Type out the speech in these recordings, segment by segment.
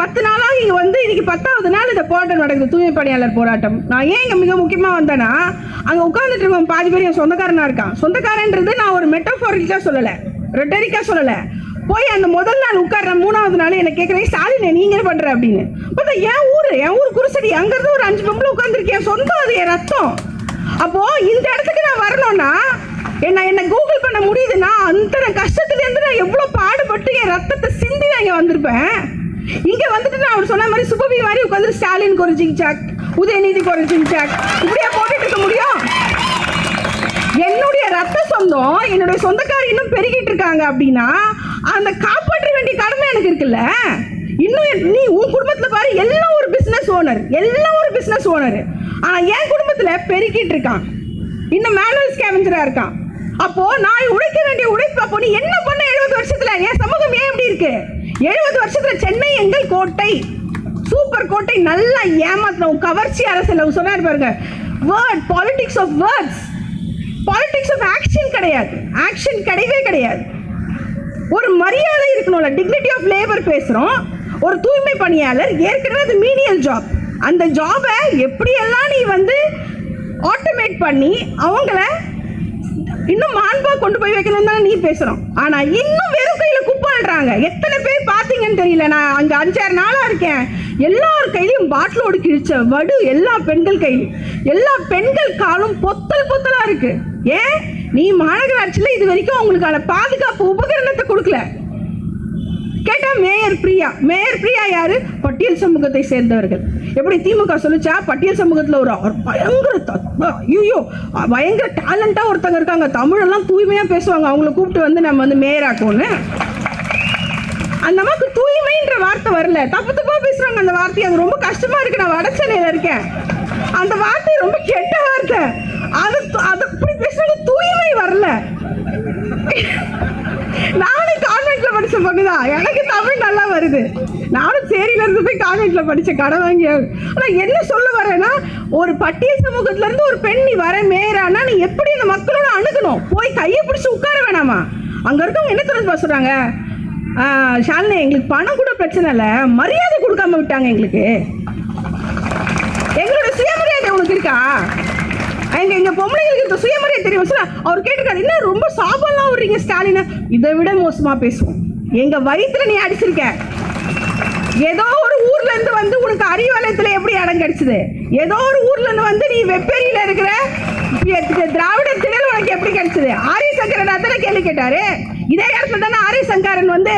பத்து நாளாக இங்கே வந்து இன்னைக்கு பத்தாவது நாள் இந்த போராட்டம் நடக்குது தூய்மை பணியாளர் போராட்டம். நான் ஏன் இங்கே மிக முக்கியமாக வந்தேன்னா அங்கே உட்காந்துட்டு இருக்கவன் பாதி பேர் என் சொந்தக்காரனாக இருக்கான். சொந்தக்காரன்றது நான் ஒரு மெட்டோஃபாரிக்காக சொல்லலை. ரெட்டரிக்காக சொல்லலை. போய் அந்த முதல் நாள் உட்கார்ற மூணாவது நாள் என்ன கேட்குறேன் ஸ்டாலின் நீங்க பண்ணுற பண்ற அப்படின்னு. பார்த்தா என் ஊர் என் ஊர் குருசடி அங்கேருந்து ஒரு அஞ்சு பொம்பளை உட்காந்துருக்கேன் சொந்தம் அது என் ரத்தம். அப்போ இந்த இடத்துக்கு நான் வரணும்னா என்ன என்ன கூகுள் பண்ண முடியுதுன்னா அந்த கஷ்டத்துலேருந்து நான் எவ்வளோ பாடுபட்டு என் ரத்தத்தை சிந்தி நான் இங்கே வந்திருப்பேன். இங்க வந்துட்டு நான் அவர் சொன்ன மாதிரி சுபவி மாதிரி உட்காந்து ஸ்டாலினுக்கு ஒரு ஜிங்சாக் உதயநிதிக்கு ஒரு ஜிங்சாக் இப்படியா போட்டுட்டு இருக்க முடியும்? என்னுடைய ரத்த சொந்தம் என்னுடைய சொந்தக்காரர் இன்னும் பெருகிட்டு இருக்காங்க அப்படின்னா அந்த காப்பாற்ற வேண்டிய கடமை எனக்கு இருக்குல்ல? இன்னும் நீ உன் குடும்பத்துல பாரு எல்லாம் ஒரு பிசினஸ் ஓனர் எல்லாம் ஒரு பிசினஸ் ஓனர் ஆனா என் குடும்பத்துல பெருகிட்டு இருக்கான். இன்னும் மேனுவல் ஸ்கேவஞ்சரா இருக்கான். அப்போ நான் உழைக்க வேண்டிய உழைப்பு அப்போ நீ என்ன பண்ண எழுபது வருஷத்துல? என் சமூகம் ஏன் இப்படி இருக்கு? எழுபது வருஷத்துல சென்னை எங்கள் கோட்டை. சூப்பர் கோட்டை நல்லா ஏமாத்தின கவர்ச்சி அரசியல் சொன்னார் பாருங்க. Word politics of words politics of action கிடையாது. ஆக்ஷன் கிடையவே கிடையாது. ஒரு மரியாதை இருக்கணும்ல. டிக்னிட்டி ஆஃப் லேபர் பேசுகிறோம் ஒரு தூய்மை பணியாளர் ஏற்கனவே அது மீனியல் ஜாப் அந்த ஜாபை எப்படியெல்லாம் நீ வந்து ஆட்டோமேட் பண்ணி அவங்கள இன்னும் மாண்பாக கொண்டு போய் வைக்கணும் தான் நீ பேசுகிறோம் ஆனால் இன்னும் வெறும் கையில் குப்பாடுறாங்க எத்தனை பேர் பார்த்தீங்கன்னு தெரியல. நான் அங்கே அஞ்சாறு நாளாக இருக்கேன். எல்லார் கையிலையும் பாட்டிலோடு கிழிச்ச வடு எல்லா பெண்கள் கையிலும் எல்லா பெண்கள் காலும் பொத்தல் பொத்தலாக இருக்குது ஏன்? நீ மாநகராட்சியில் இது வரைக்கும் அவங்களுக்கான பாதுகாப்பு உபகரணத்தை கொடுக்கல. கேட்டா மேயர் பிரியா. மேயர் பிரியா யாரு? பட்டியல் சமூகத்தை சேர்ந்தவர்கள். எப்படி திமுக சொல்லுச்சா? பட்டியல் சமூகத்தில் ஒரு பயங்கர ஐயோ பயங்கர டேலண்டாக ஒருத்தங்க இருக்காங்க. தமிழெல்லாம் தூய்மையாக பேசுவாங்க. அவங்கள கூப்பிட்டு வந்து நம்ம வந்து மேயராக்கோன்னு அந்த அம்மாவுக்கு தூய்மைன்ற வார்த்தை வரல. தப்பு தப்பா பேசுறாங்க அந்த வார்த்தை. அது ரொம்ப கஷ்டமா இருக்கு. நான் வடச்சென்னையில இருக்கேன். அந்த வார்த்தை ரொம்ப கெட்ட வார்த்தை. அது அது அப்படி பேசுறது தூய்மை வரல. நானே கான்வென்ட்ல படிச்ச பொண்ணுதான். எனக்கு தமிழ் நல்லா வருது. நானும் சேரியில இருந்து போய் கான்வென்ட்ல படிச்ச கடை வாங்கி ஆனா என்ன சொல்ல வரேன்னா ஒரு பட்டிய சமூகத்துல இருந்து ஒரு பெண் நீ வர மேயரானா நீ எப்படி இந்த மக்களோட அணுகணும்? போய் கையை பிடிச்சி உட்கார வேணாமா? அங்க இருக்கவங்க என்ன தெரிஞ்சு சொல்றாங்க? ஷாலினி எங்களுக்கு பணம் கூட பிரச்சனை இல்லை. மரியாதை கொடுக்காம விட்டாங்க எங்களுக்கு. எங்களோட சுயமரியாதை உனக்கு இருக்கா? எங்க எங்க பொம்பளைங்களுக்கு இருக்க சுயமரியாதை தெரியும்? சார் அவர் கேட்டிருக்காரு என்ன ரொம்ப சாபம்லாம் விடுறீங்க ஸ்டாலினை? இதை விட மோசமா பேசுவோம். எங்க வயிற்றுல நீ அடிச்சிருக்க. ஏதோ ஒரு ஊர்ல இருந்து வந்து உனக்கு அறிவாலயத்துல எப்படி இடம் கிடைச்சது? ஏதோ ஒரு ஊர்ல இருந்து வந்து நீ வெப்பேரியில இருக்கிற திராவிட திடல் உனக்கு எப்படி கிடைச்சது? ஆரிய சங்கரன் தானே கேள்வி கேட்டாரு. இதே இடத்துல தானே சங்கரன் வந்து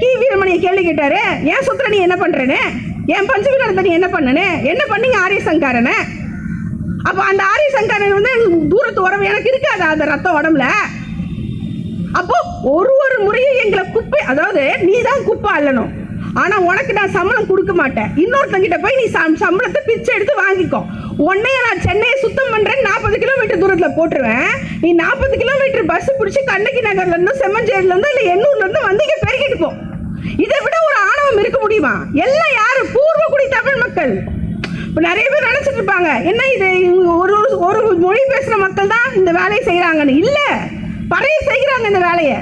கி வீரமணியை கேள்வி கேட்டாரு. ஏன் சுத்திர நீ என்ன பண்றேன்னு? என் பஞ்சவிகாரத்தை நீ என்ன பண்ணனு என்ன பண்ணீங்க ஆரிய சங்கரனை? அப்போ அந்த ஆரிய சங்கரன் வந்து தூரத்து உடம்பு எனக்கு இருக்காது அந்த ரத்தம் உடம்புல. அப்போ ஒரு ஒரு முறையும் எங்களை குப்பை அதாவது நீ தான் குப்பை அல்லணும். ஆனா உனக்கு நான் சம்பளம் கொடுக்க மாட்டேன். இன்னொருத்தங்கிட்ட போய் நீ சம்பளத்தை பிச்சை எடுத்து வாங்கிக்கோ. உன்னைய நான் சென்னையை சுத்தம் பண்றேன் நாற்பது கிலோமீட்டர் தூரத்தில் போட்டுருவேன். நீ நாற்பது கிலோமீட்டர் பஸ் பிடிச்சி கண்ணகி நகர்ல இருந்து செம்மஞ்சேரில இருந்து வந்து வந்து இங்கே பெருகிட்டு போ. இதை விட ஒரு ஆணவம் இருக்க முடியுமா? எல்லாம் யாரு? பூர்வகுடி தமிழ் மக்கள். இப்போ நிறைய பேர் நினச்சிட்டு இருப்பாங்க என்ன இது? ஒரு ஒரு- மொழி பேசுகிற மக்கள் தான் இந்த வேலையை செய்கிறாங்கன்னு இல்லை பறைய செய்கிறாங்க இந்த வேலையை.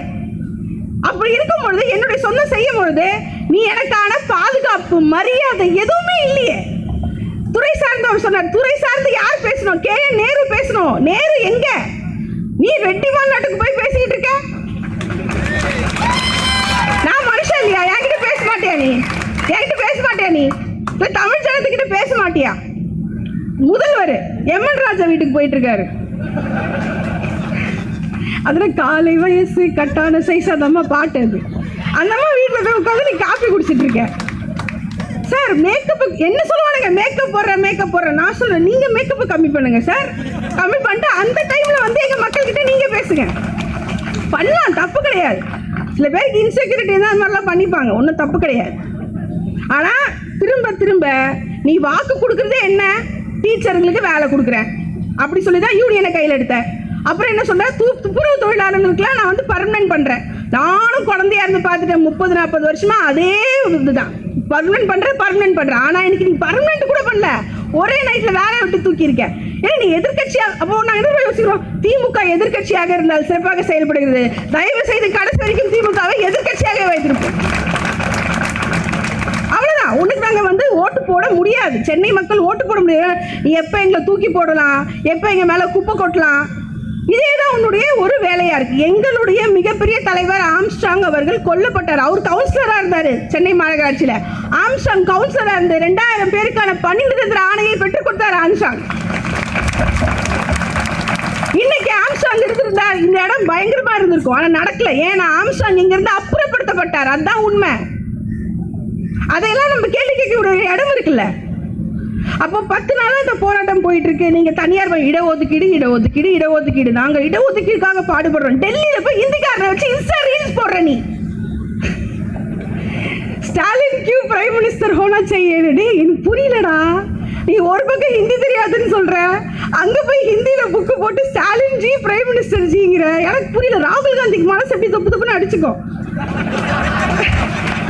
அப்படி இருக்கும் பொழுது என்னுடைய சொந்தம் செய்யும் பொழுது நீ எனக்கான பாதுகாப்பு மரியாதை எதுவுமே இல்லையே. துறை சார்ந்தவர் சொன்னார் துறை சார்ந்து யார் பேசணும்? கே. நேரு பேசணும். நேரு எங்கே நீ ரெட்டி மாநாட்டுக்கு போய் பேசிக்கிட்டு இருக்க நான் மனுஷன் இல்லையா என்கிட்ட பேச மாட்டியா நீ என்கிட்ட பேச மாட்டியா நீ போய் தமிழ் ஜனத்துக்கிட்ட பேச மாட்டியா? முதல்வர் எம்என் ராஜா வீட்டுக்கு போயிட்டு இருக்காரு அதுல காலை வயசு கட்டான சைஸ் அதம்மா பாட்டு அது. அந்த அம்மா வீட்டில் போய் உட்காந்து நீ காப்பி குடிச்சிட்டு இருக்க சார் மேக்கப் என்ன சொல்லுவானுங்க? மேக்கப் போடுற மேக்கப் போடுற. நான் சொல்றேன் நீங்க மேக்கப் கம்மி பண்ணுங்க சார் கம்மி பண்ணிட்டு அந்த டைம்ல வந்து எங்க மக்கள்கிட்ட நீங்க பேசுங்க. பண்ணலாம் தப்பு கிடையாது. சில பேருக்கு இன்செக்யூரிட்டி தான் அந்த மாதிரிலாம் பண்ணிப்பாங்க. ஒன்றும் தப்பு கிடையாது. ஆனால் திரும்ப திரும்ப நீ வாக்கு கொடுக்குறதே என்ன? டீச்சருங்களுக்கு வேலை கொடுக்குறேன். அப்படி சொல்லி தான் யூனியனை கையில் எடுத்த அப்புறம் என்ன சொல்ற தூ துப்புரவு தொழிலாளர்களுக்குலாம் நான் வந்து பர்மனன்ட் பண்ணுறேன் நானும் குழந்தையா இருந்து பார்த்துட்டேன். முப்பது நாற்பது வருஷமா அதே இதுதான். பர்மனன்ட் பண்ணுறேன் பர்மனன்ட் பண்ணுறேன் ஆனால் எனக்கு நீ பர்மனன்ட் கூட பண்ணல. ஒரே நைட்டில் வேலையை விட்டு தூக்கியிருக்கேன். ஏன்னா நீ எதிர்கட்சியாக அப்போ நான் எதிர்ப்பு யோசிக்கிறோம். திமுக எதிர்க்கட்சியாக இருந்தால் சிறப்பாக செயல்படுகிறது. தயவு செய்து கடைசி வரைக்கும் திமுகவை எதிர்கட்சியாக வைத்திருப்போம் அவ்வளவுதான் ஓட்டு போட முடியாது. சென்னை மக்கள் ஓட்டு போட முடியாது. நீ எப்போ எங்களை தூக்கி போடலாம்? எப்போ எங்கள் மேலே குப்பை கொட்டலாம்? இதே தான் உன்னுடைய ஒரு வேலையாக இருக்குது எங்களுடைய மிகப்பெரிய தலைவர் ஆம்ஸ்டாங் அவர்கள் கொல்லப்பட்டார். அவர் கவுன்சிலராக இருந்தார் சென்னை மாநகராட்சியில். ஆம்ஸ்டாங் கவுன்சிலராக இருந்து ரெண்டாயிரம் பேருக்கான பணி நிரந்தர ஆணையை பெற்றுக் கொடுத்தார் ஆம்ஸ்டாங். இன்னைக்கு ஆம்ஸ்டாங் இருந்திருந்தா இந்த இடம் பயங்கரமா இருந்திருக்கும். ஆனா நடக்கல. ஏன்னா ஆம்ஸ்டாங் இங்க இருந்து அப்புறப்படுத்தப்பட்டார். அதுதான் உண்மை. அதையெல்லாம் நம்ம கேள்வி கேட்க இடம் இருக்குல்ல. அப்போ பத்து நாளா இந்த போராட்டம் போயிட்டு இருக்கு நீங்க தனியார் இடஒதுக்கீடு இடஒதுக்கீடு இடஒதுக்கீடு. நாங்க இடஒதுக்கீடுக்காக பாடுபடுறோம். டெல்லியில போய் இந்திக்காரனை வச்சு இன்ஸ்டா ரீல்ஸ் போடுற நீ. ஸ்டாலின் கியூ பிரைம் மினிஸ்டர் ஹோனா செய்யடி எனக்கு புரியலடா. நீ ஒரு பக்கம் ஹிந்தி தெரியாதுன்னு சொல்ற. அங்க போய் ஹிந்தியில புக்கு போட்டு ஸ்டாலின் ஜி பிரைம் மினிஸ்டர் ஜிங்கிற. எனக்கு புரியல. ராகுல் காந்திக்கு மனசு எப்படி தப்பு தப்புன்னு அடிச்சுக்கோ.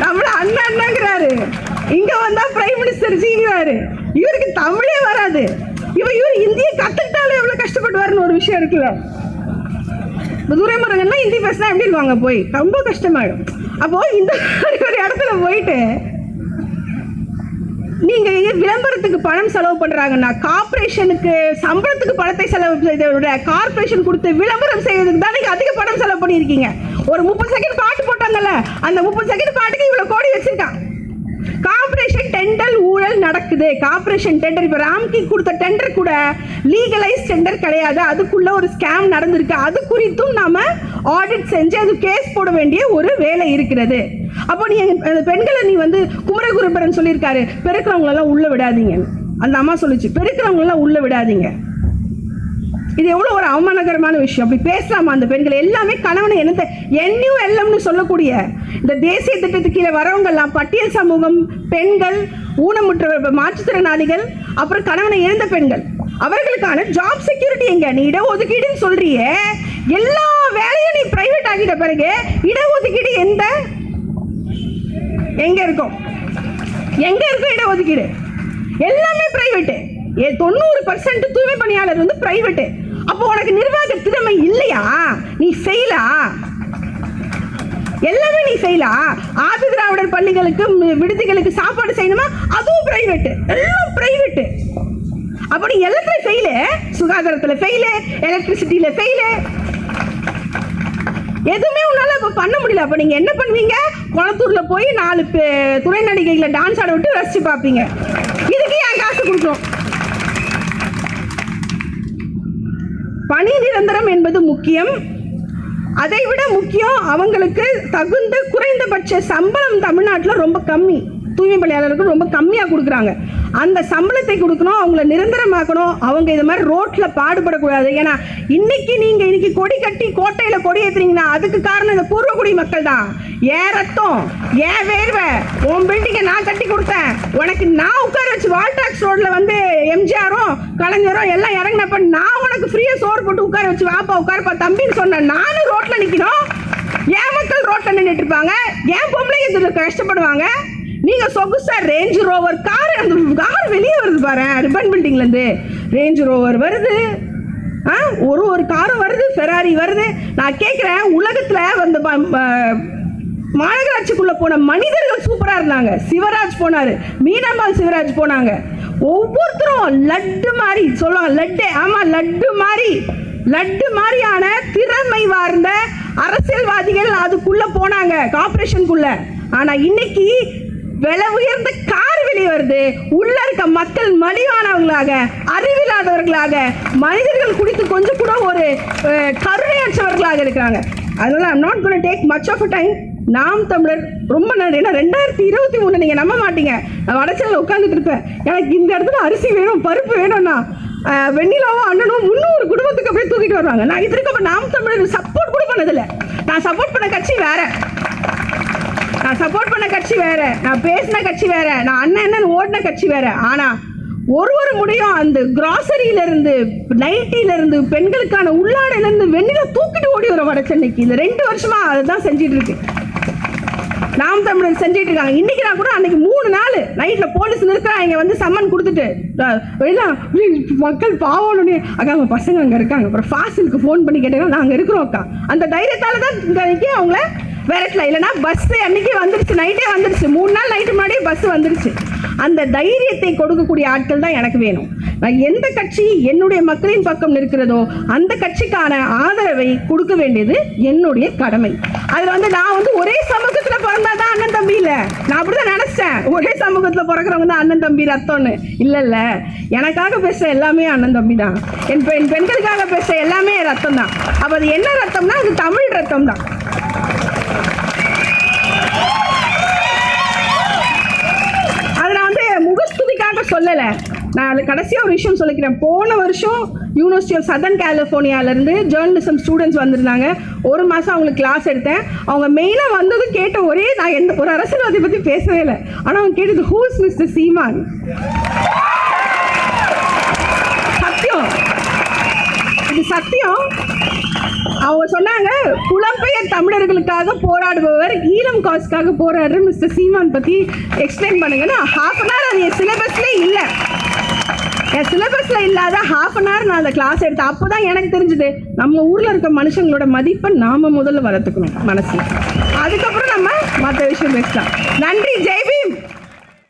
நம்மள அண்ணன் அண்ணங்கிறாரு. இங்க வந்தா பிரைம் மினிஸ்டர் ஜிங்கிறாரு. இவருக்கு தமிழே வராது. இவ இவர் ஹிந்தியை கத்துக்கிட்டாலும் எவ்வளவு கஷ்டப்படுவாருன்னு ஒரு விஷயம் இருக்குல்ல. இப்போ துரைமுருகன்லாம் ஹிந்தி பேசினா எப்படி இருக்காங்க போய்? ரொம்ப கஷ்டமாயிடும். அப்போ இந்த மாதிரி ஒரு இடத்துல போயிட்டு நீங்க விளம்பரத்துக்கு பணம் செலவு பண்றாங்கன்னா கார்பரேஷனுக்கு சம்பளத்துக்கு பணத்தை செலவு செய்வதை விட கார்ப்பரேஷன் கொடுத்து விளம்பரம் செய்வதற்கு தான் நீங்க அதிக பணம் செலவு பண்ணியிருக்கீங்க. ஒரு முப்பது செகண்ட் பாட்டு போட்டாங்கல்ல அந்த முப்பது செகண்ட் பாட்டுக்கு இவ்வளவு கோடி வச்சிருக்கான். கார்ப்பரேஷன் டெண்டர் ஊழல் நடக்குது. கார்ப்பரேஷன் டெண்டர் இப்போ ராம்கி கொடுத்த டெண்டர் கூட லீகலைஸ் டெண்டர் கிடையாது. அதுக்குள்ள ஒரு ஸ்கேம் நடந்திருக்கு. அது குறித்தும் நாம ஆடிட் செஞ்சு அது கேஸ் போட வேண்டிய ஒரு வேலை இருக்கிறது. அப்போ நீ பெண்களை நீ வந்து குமரகுருபரன் சொல்லியிருக்காரு. பெருக்கிறவங்களெல்லாம் உள்ள விடாதீங்க. அந்த அம்மா சொல்லுச்சு பெருக்கிறவங்களெல்லாம் உள்ள விடாதீங்க. இது எவ்வளோ ஒரு அவமானகரமான விஷயம். அப்படி பேசலாமா அந்த பெண்கள் எல்லாமே கணவனை என்னத்தை என்யூ எல்லம்னு சொல்லக்கூடிய இந்த தேசிய திட்டத்துக்கு கீழே வரவங்கள்லாம் பட்டியல் சமூகம் பெண்கள் ஊனமுற்றவர் மாற்றுத்திறனாளிகள் அப்புறம் கணவனை இழந்த பெண்கள். அவர்களுக்கான ஜாப் செக்யூரிட்டி எங்க? நீ இடஒதுக்கீடுன்னு சொல்றிய. எல்லா வேலையும் நீ பிரைவேட் ஆகிட்ட பிறகு இடஒதுக்கீடு எந்த? எங்க இருக்கும்? எங்க இருக்கும் இடஒதுக்கீடு? எல்லாமே பிரைவேட்டு ஏ தொண்ணூறு பர்சன்ட் தூய்மை பணியாளர் வந்து பிரைவேட்டு அப்போ உனக்கு நிர்வாக திறமை இல்லையா? நீ செய்யலா? எல்லாமே நீ செய்யலாம் ஆதி திராவிடர் பள்ளிகளுக்கு விடுதிகளுக்கு சாப்பாடு செய்யணுமா? அதுவும் பிரைவேட்டு எல்லாம் பிரைவேட்டு அப்போ நீ எல்லாத்துலயும் ஃபெயிலு சுகாதாரத்துல ஃபெயிலு எலக்ட்ரிசிட்டியில ஃபெயிலு எதுவுமே உன்னால இப்ப பண்ண முடியல. அப்ப நீங்க என்ன பண்ணுவீங்க? குளத்தூர்ல போய் நாலு பே- துணை நடிகைகளை டான்ஸ் ஆட விட்டு ரசிச்சு பார்ப்பீங்க. இதுக்கு ஏன் காசு கொடுக்கணும்? பணி நிரந்தரம் என்பது முக்கியம். அதை விட முக்கியம் அவங்களுக்கு தகுந்த குறைந்தபட்ச சம்பளம் தமிழ்நாட்டில் ரொம்ப கம்மி. தூய்மை பணியாளருக்கு ரொம்ப கம்மியாக கொடுக்குறாங்க. அந்த சம்பளத்தை கொடுக்கணும் அவங்கள நிரந்தரமாக்கணும். அவங்க இது மாதிரி ரோட்டில் பாடுபடக்கூடாது. ஏன்னா இன்னைக்கு நீங்கள் இன்னைக்கு கொடி கட்டி கோட்டையில் கொடி ஏற்றுறீங்கன்னா அதுக்கு காரணம் இந்த பூர்வகுடி மக்கள் தான். ஏன் ரத்தம் ஏன் வேர்வை உன் பில்டிங்கை நான் கட்டி கொடுத்தேன். உனக்கு நான் உட்கார வச்சு வால்டாக்ஸ் ரோட்டில் வந்து எம்ஜிஆரும் கலைஞரும் எல்லாம் இறங்கினப்ப நான் உனக்கு ஃப்ரீயாக சோறு போட்டு உட்கார வச்சு வாப்பா உட்காரப்பா தம்பின்னு சொன்னேன் நானும் ரோட்டில் நிற்கணும் ஏன் மக்கள் ரோட்டில் நின்றுட்டு இருப்பாங்க? ஏன் பொம்பளைங்க கஷ்டப்படுவாங்க? நீங்க சொகுசா ரேஞ்ச் ரோவர் கார் அந்த கார் வெளியே வருது பாரு ரிப்பன் பில்டிங்ல இருந்து. ரேஞ்ச் ரோவர் வருது. ஆ ஒரு ஒரு காரும் வருது ஃபெராரி வருது. நான் கேட்குறேன் உலகத்தில் வந்து மாநகராட்சிக்குள்ளே போன மனிதர்கள் சூப்பராக இருந்தாங்க. சிவராஜ் போனார் மீனாம்பாள் சிவராஜ் போனாங்க. ஒவ்வொருத்தரும் லட்டு மாதிரி சொல்லுவாங்க லட்டு ஆமாம் லட்டு மாதிரி லட்டு மாதிரியான திறமை வார்ந்த அரசியல்வாதிகள் அதுக்குள்ளே போனாங்க கார்பரேஷனுக்குள்ளே ஆனால் இன்னைக்கு விலை உயர்ந்த கார் வெளியே வருது. உள்ள இருக்க மக்கள் மலிவானவங்களாக அறிவில்லாதவர்களாக மனிதர்கள் குடித்து கொஞ்சம் கூட ஒரு கருணையற்றவர்களாக இருக்கிறாங்க. அதனால I'm not gonna take much of a time Naam Tamilar ரொம்ப நன்றி. ஏன்னா ரெண்டாயிரத்தி இருபத்தி மூணு நீங்கள் நம்ப மாட்டீங்க. நான் வடச்சலில் உட்காந்துட்டு இருப்பேன். எனக்கு இந்த இடத்துல அரிசி வேணும் பருப்பு வேணும்னா வெண்ணிலாவோ வெண்ணிலாவும் அண்ணனும் முந்நூறு குடும்பத்துக்கு அப்படியே தூக்கிட்டு வருவாங்க. நான் இது இருக்க நாம் தமிழர் சப்போர்ட் கூட பண்ணதில்லை. நான் சப்போர்ட் பண்ண கட்சி வேற. நான் சப்போர்ட் பண்ண கட்சி வேற நான் பேசின கட்சி வேற நான் அண்ணன் அண்ணன் ஓடின கட்சி வேற. ஆனா ஒரு ஒரு முடியும் அந்த கிராசரியில இருந்து நைட்டில இருந்து பெண்களுக்கான உள்ளாடையில இருந்து வெண்ணில தூக்கிட்டு ஓடி வரும் வட சென்னைக்கு. இந்த ரெண்டு வருஷமா அதுதான் செஞ்சிட்டு இருக்கு. நாம் தமிழர் செஞ்சிட்டு இருக்காங்க. இன்னைக்கு நான் கூட அன்னைக்கு மூணு நாள் நைட்ல போலீஸ் நிறுத்துறாங்க வந்து சம்மன் கொடுத்துட்டு மக்கள் பாவம்னு அக்கா அவங்க பசங்க அங்க இருக்காங்க. அப்புறம் ஃபாசிலுக்கு ஃபோன் பண்ணி கேட்டாங்க நாங்க இருக்கிறோம் அக்கா. அந்த தைரியத்தால தான் அவங்கள விரட்டல இல்லைனா பஸ்ஸு அன்னைக்கு வந்துருச்சு நைட்டே வந்துருச்சு. மூணு நாள் நைட்டு முன்னாடியே பஸ் வந்துருச்சு. அந்த தைரியத்தை கொடுக்கக்கூடிய ஆட்கள் தான் எனக்கு வேணும். நான் எந்த கட்சி என்னுடைய மக்களின் பக்கம் நிற்கிறதோ அந்த கட்சிக்கான ஆதரவை கொடுக்க வேண்டியது என்னுடைய கடமை. அதில் வந்து நான் வந்து ஒரே சமூகத்துல பிறந்தாதான் அண்ணன் தம்பி இல்லை. நான் அப்படிதான் நினச்சேன். ஒரே சமூகத்தில் பிறக்கிறவங்க தான் அண்ணன் தம்பி ரத்தம்னு. இல்லை இல்லை. எனக்காக பேசுற எல்லாமே அண்ணன் தம்பி தான். என் பெண் பெண்களுக்காக பேச எல்லாமே ரத்தம் தான். அப்போ அது என்ன ரத்தம்னா அது தமிழ் ரத்தம் தான் அதை நான் வந்து நான் சொல்லலை. நான் கடைசியாக ஒரு விஷயம் சொல்லிக்கிறேன். போன வருஷம் யூனிவர்சிட்டி ஆஃப் சதர்ன் கலிஃபோர்னியாவிலேருந்து ஜேர்னலிசம் ஸ்டூடெண்ட்ஸ் வந்திருந்தாங்க. ஒரு மாதம் அவங்களுக்கு கிளாஸ் எடுத்தேன். அவங்க மெயினாக வந்ததும் கேட்ட ஒரே நான் எந்த ஒரு அரசியல்வாதியை பற்றி பேசவே இல்லை. ஆனால் அவங்க கேட்டது ஹூஸ் மிஸ்டர் சீமான் சத்தியம். இது சத்தியம். அவங்க சொன்னாங்க புலம்பெயர் தமிழர்களுக்காக போராடுபவர் ஈழம் காசுக்காக போராடுற மிஸ்டர் சீமான் பற்றி எக்ஸ்பிளைன் பண்ணுங்கன்னா ஹாஃப் அன் ஹவர் அது என் சிலபஸ்லேயே இல்லை. என் சிலபஸில் இல்லாத ஹாஃப் அன் ஹவர் நான் அந்த கிளாஸ் எடுத்தேன். அப்போ தான் எனக்கு தெரிஞ்சுது நம்ம ஊரில் இருக்க மனுஷங்களோட மதிப்பை நாம் முதல்ல வளர்த்துக்கணும் மனசில். அதுக்கப்புறம் நம்ம மற்ற விஷயம் பேசலாம். நன்றி ஜெய்பி